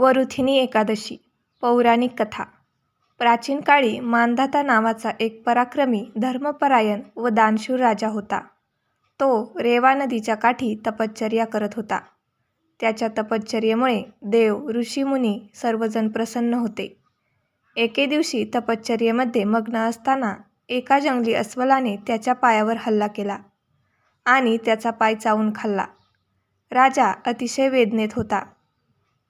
वरुथिनी एकादशी पौराणिक कथा प्राचीन काळी मांधाता नावाचा एक पराक्रमी धर्मपरायण व दानशूर राजा होता. तो रेवा नदीच्या काठी तपश्चर्या करत होता. त्याच्या तपश्चर्येमुळे देव, ऋषीमुनी सर्वजण प्रसन्न होते. एके दिवशी तपश्चर्येमध्ये मग्न असताना एका जंगली अस्वलाने त्याच्या पायावर हल्ला केला आणि त्याचा पाय चावून खाल्ला. राजा अतिशय वेदनेत होता,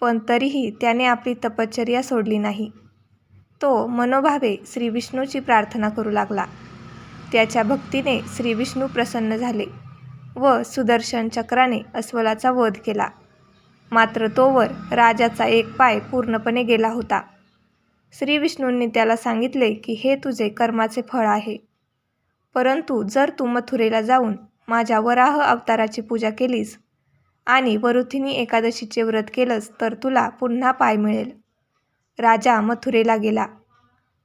पण तरीही त्याने आपली तपश्चर्या सोडली नाही. तो मनोभावे श्रीविष्णूची प्रार्थना करू लागला. त्याच्या भक्तीने श्रीविष्णू प्रसन्न झाले व सुदर्शन चक्राने अस्वलाचा वध केला. मात्र तोवर राजाचा एक पाय पूर्णपणे गेला होता. श्रीविष्णूंनी त्याला सांगितले की हे तुझे कर्माचे फळ आहे, परंतु जर तू मथुरेला जाऊन माझ्या वराह अवताराची पूजा केलीस आणि वरुथिनी एकादशीचे व्रत केलंस तर तुला पुन्हा पाय मिळेल. राजा मथुरेला गेला.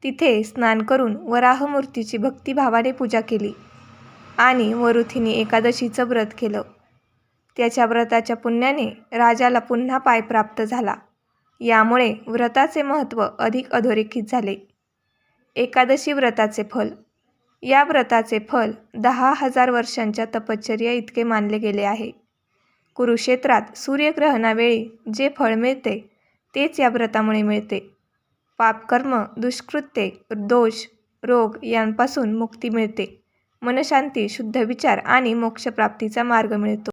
तिथे स्नान करून वराहमूर्तीची भक्तिभावाने पूजा केली आणि वरुथिनी एकादशीचं व्रत केलं. त्याच्या व्रताच्या पुण्याने राजाला पुन्हा पाय प्राप्त झाला. यामुळे व्रताचे महत्त्व अधिक अधोरेखित झाले. एकादशी व्रताचे फल या व्रताचे फल दहा हजार वर्षांच्या तपश्चर्येइतके मानले गेले आहे. कुरुक्षेत्रात सूर्यग्रहणावेळी जे फळ मिळते तेच या व्रतामुळे मिळते. पापकर्म, दुष्कृत्ये, दोष, रोग यांपासून मुक्ती मिळते. मनशांती शुद्ध विचार आणि मोक्षप्राप्तीचा मार्ग मिळतो.